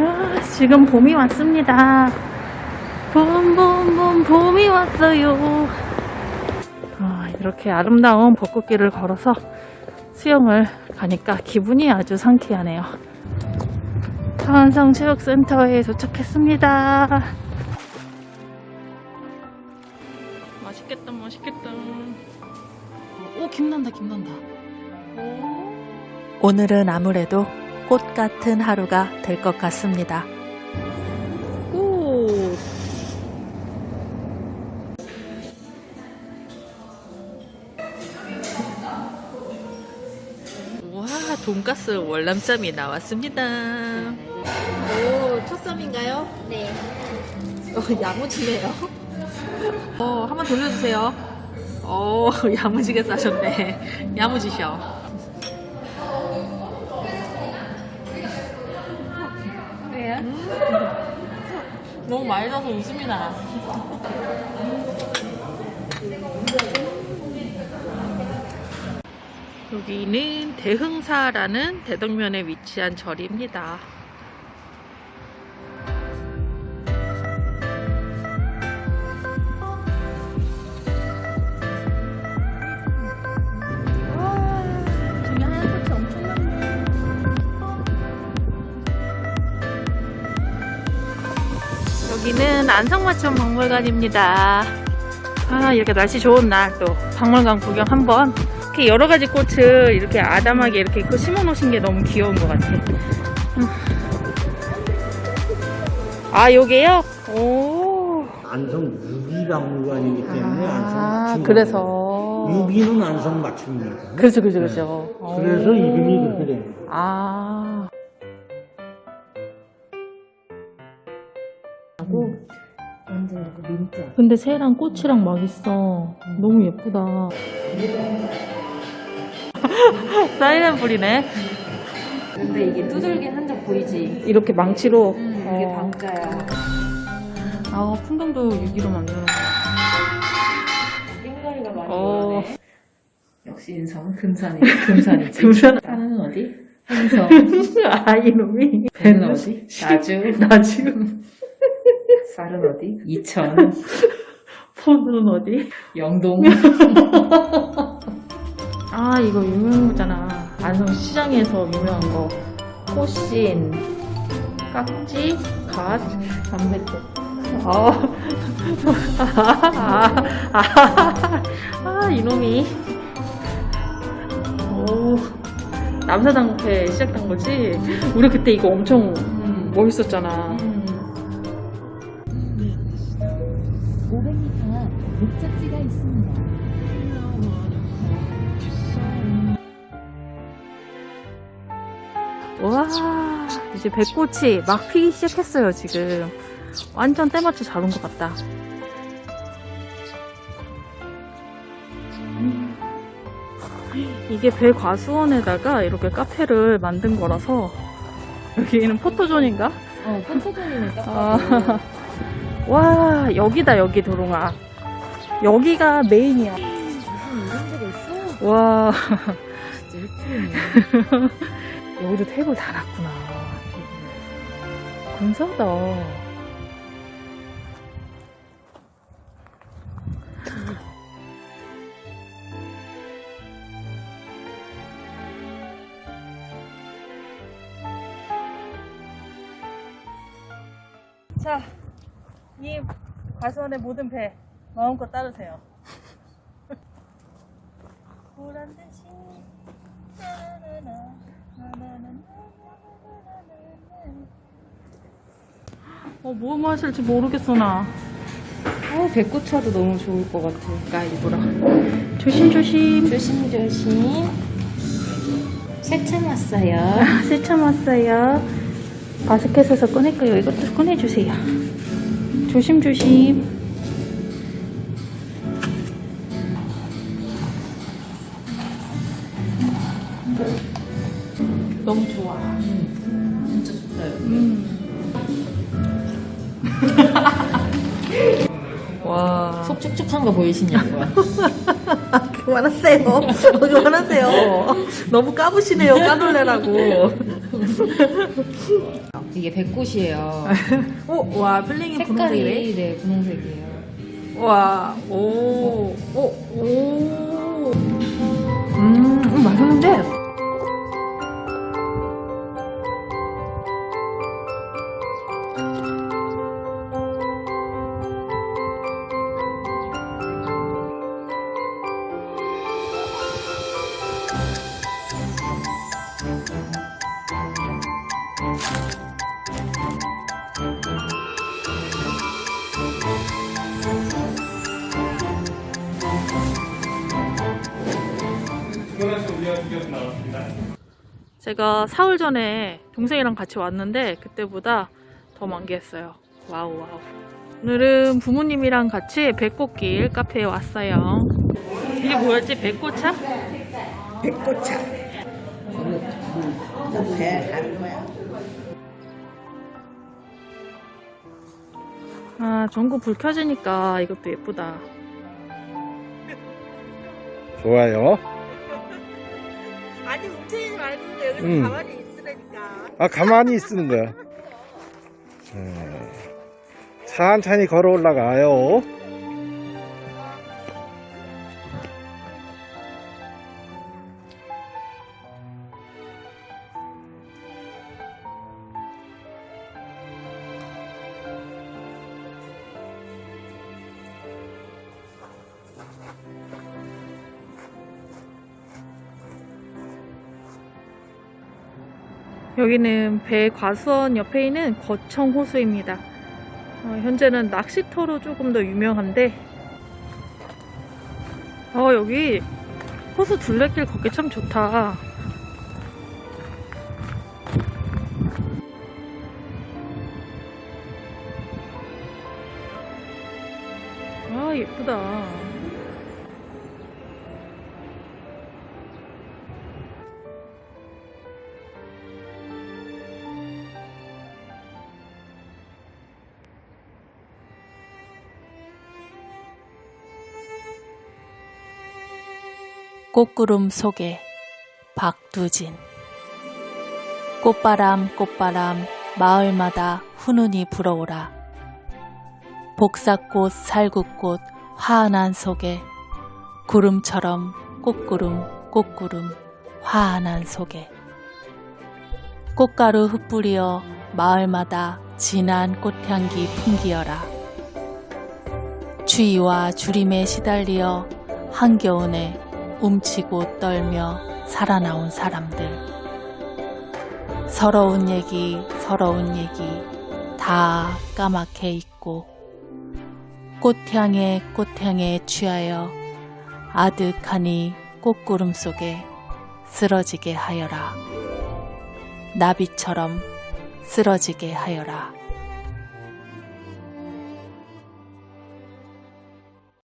아, 지금 봄이 왔습니다. 봄, 봄, 봄, 봄이 왔어요. 아, 이렇게 아름다운 벚꽃길을 걸어서 수영을 가니까 기분이 아주 상쾌하네요. 타원성 체육센터에 도착했습니다. 맛있겠다, 맛있겠다. 오, 김난다, 김난다. 오늘은 아무래도 꽃 같은 하루가 될 것 같습니다. 꽃. 와, 돈가스 월남쌈이 나왔습니다. 오, 첫 쌈인가요? 네. 어, 야무지네요. 어, 한번 돌려주세요. 어, 야무지게 싸셨네. 야무지셔. 너무 나서 웃음이 나. 여기는 대흥사라는 대덕면에 위치한 절입니다. 여기는 안성맞춤 박물관입니다. 아, 이렇게 날씨 좋은 날 또 박물관 구경 한번. 이렇게 여러 가지 꽃을 이렇게 아담하게 이렇게 그 심어 놓으신 게 너무 귀여운 것 같아. 음. 아, 요게요? 오. 안성 유기박물관이기 때문에 안성 아, 맞춤. 그래서. 유기는 안성 맞춤입니다. 그렇죠, 그렇죠, 그렇죠. 그래서 오. 이름이 그렇게 됩니다. 아. 근데 새랑 꽃이랑 막 있어. 너무 예쁘다. 사이렌 불이네. 근데 이게 두들긴 한적 보이지? 이렇게 망치로. 이게 어. 방자야. 아, 풍경도 유기로 만드는 거야. 깽가리가 많이 어. 오네. 역시 인성은 금산이 금산이지. 금산. 산은 어디? 행성. 아, 이놈이. 배는 어디? 나주. 나 지금. 쌀은 어디? 이천. 폰은 어디? 영동. 아, 이거 유명한 거잖아. 안성 시장에서 유명한 거. 꽃신, 깍지, 갓, 담배꽃. 아, 아, 아, 아, 이놈이. 오, 남사당패 시작한 거지? 우리 그때 이거 엄청 음. 멋있었잖아. 와, 이제 배꽃이 막 피기 시작했어요, 지금. 완전 때맞춰 잘 온 것 같다. 이게 배과수원에다가 이렇게 카페를 만든 거라서 여기는 포토존인가? 어, 포토존이네 딱 아. 와, 여기다, 여기 도롱아. 여기가 메인이야. 무슨 이런 데가 있어? 와, 진짜 예쁘네. 여기도 테이블 다 놨구나. 근사하다. 자, 이 과수원의 모든 배 마음껏 따르세요. 보란 듯이 나나나나, 어, 뭐 마실지 모르겠어, 나. 어, 배꼽차도 너무 좋을 것 같아. 나 일부러. 조심조심. 조심조심. 세참 왔어요. 아, 세참 왔어요. 바스켓에서 꺼낼 거예요. 이것도 꺼내주세요. 조심조심. 너무 좋아. 진짜 좋다. 음. 와. 속 축축한 거 보이시냐고요? 그만하세요. 그만하세요. 너무 까부시네요. 까놀래라고. 이게 배꽃이에요. 오, 와, 플링이 분홍색이래. 색깔이 네 분홍색이에요. 와, 오, 오, 오. 음, 음, 맛있는데? 제가 사흘 전에 동생이랑 같이 왔는데 그때보다 더 만개했어요. 와우 와우. 오늘은 부모님이랑 같이 백꽃길 카페에 왔어요. 이게 뭐였지? 백꽃차? 백꽃차. 배 가는 거야. 아 전구 불 켜지니까 이것도 예쁘다. 좋아요. 아니 움직이지 말고 여기 음. 가만히 있으라니까. 아, 가만히 있는 거야. 자, 천천히 걸어 올라가요. 여기는 배 과수원 옆에 있는 거청 호수입니다. 어, 현재는 낚시터로 조금 더 유명한데, 어, 여기 호수 둘레길 걷기 참 좋다. 아, 예쁘다. 꽃구름 속에 박두진. 꽃바람 꽃바람 마을마다 훈훈이 불어오라. 복사꽃 살구꽃 화한한 속에 구름처럼 꽃구름 꽃구름 화한한 속에. 꽃가루 흩뿌리어 마을마다 진한 꽃향기 풍기어라. 추위와 주림에 시달리어 한겨운에 움치고 떨며 살아나온 사람들. 서러운 얘기, 서러운 얘기 다 까맣게 잊고 꽃향에 꽃향에 취하여 아득하니 꽃구름 속에 쓰러지게 하여라. 나비처럼 쓰러지게 하여라.